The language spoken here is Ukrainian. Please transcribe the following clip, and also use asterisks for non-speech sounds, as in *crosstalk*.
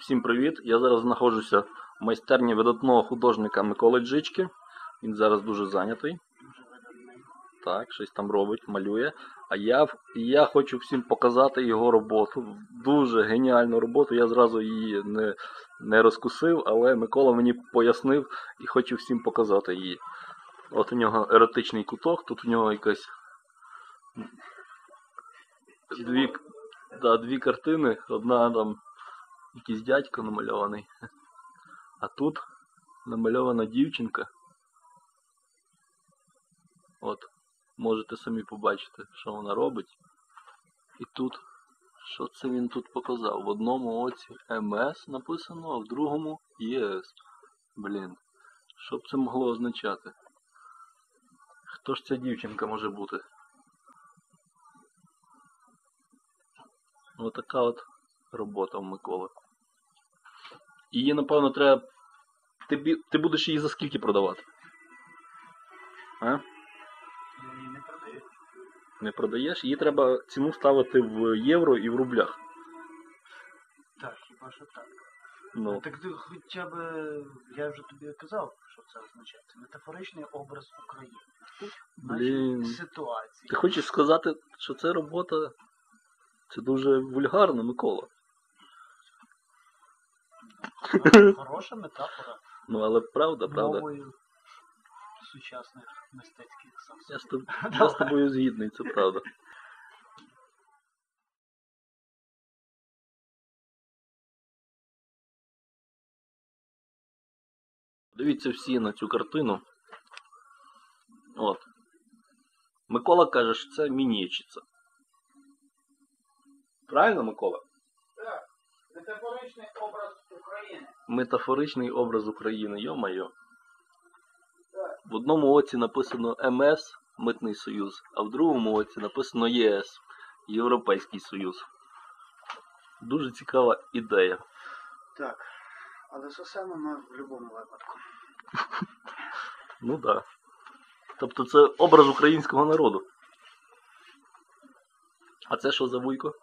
Всім привіт! Я зараз знаходжуся в майстерні видатного художника Миколи Джички. Він зараз дуже зайнятий. Так, щось там робить, малює. А я, я хочу всім показати його роботу. Дуже геніальну роботу. Я зразу її не, не розкусив, але Микола мені пояснив і хочу всім показати її. От у нього еротичний куток, тут у нього якась дві, да, дві картини. Одна там якийсь дядько намальований. А тут намальована дівчинка. От, можете самі побачити, що вона робить. І тут, що це він тут показав? В одному оці МС написано, а в другому ЄС. Блін. Що б це могло означати? Хто ж ця дівчинка може бути? Отака от робота в Миколи. Її, напевно, треба. Ти, ти будеш її за скільки продавати? А? Не продаю. Не продаєш? Її треба ціну ставити в євро і в рублях. Так, хіба що так. Ну, Так ти хоча б, я вже тобі казав, що це означає. Це метафоричний образ України. Блін. ситуації. ти хочеш сказати, що це робота. Це дуже вульгарно, Микола. Хороша метафора Ну, але правда, правда. мовою сучасних мистецьких Я з, тоб- я з тобою згідний, це правда. Дивіться всі на цю картину. От. Микола каже, що це мінічиця. Правильно, Микола? Так, метафоричний образ. Метафоричний образ України, йо-майо. В одному оці написано МС Митний Союз, а в другому оці написано ЄС Європейський Союз. Дуже цікава ідея. Так. Але сосемо ми в будь-якому випадку. *laughs* Ну так. Да. Тобто це образ українського народу. А це що за вуйко?